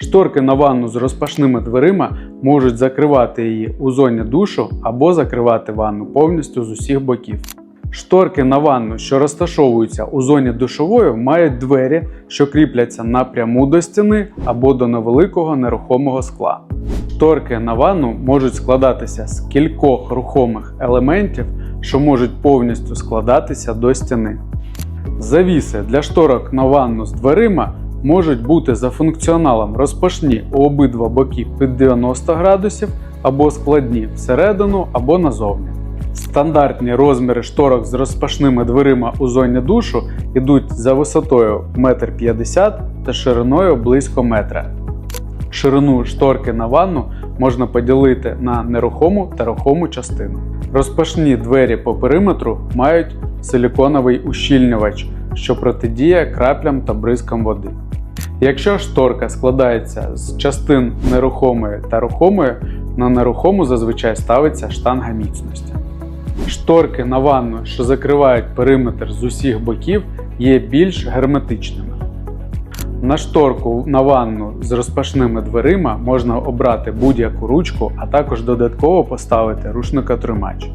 Шторки на ванну з розпашними дверима можуть закривати її у зоні душу або закривати ванну повністю з усіх боків. Шторки на ванну, що розташовуються у зоні душової, мають двері, що кріпляться напряму до стіни або до невеликого нерухомого скла. Шторки на ванну можуть складатися з кількох рухомих елементів, що можуть повністю складатися до стіни. Завіси для шторок на ванну з дверима можуть бути за функціоналом розпашні у обидва боки під 90 градусів або складні всередину або назовні. Стандартні розміри шторок з розпашними дверима у зоні душу йдуть за висотою 1,50 м та шириною близько метра. Ширину шторки на ванну можна поділити на нерухому та рухому частину. Розпашні двері по периметру мають силіконовий ущільнювач, що протидіє краплям та бризкам води. Якщо шторка складається з частин нерухомої та рухомої, на нерухому зазвичай ставиться штанга міцності. Шторки на ванну, що закривають периметр з усіх боків, є більш герметичними. На шторку на ванну з розпашними дверима можна обрати будь-яку ручку, а також додатково поставити рушникотримач.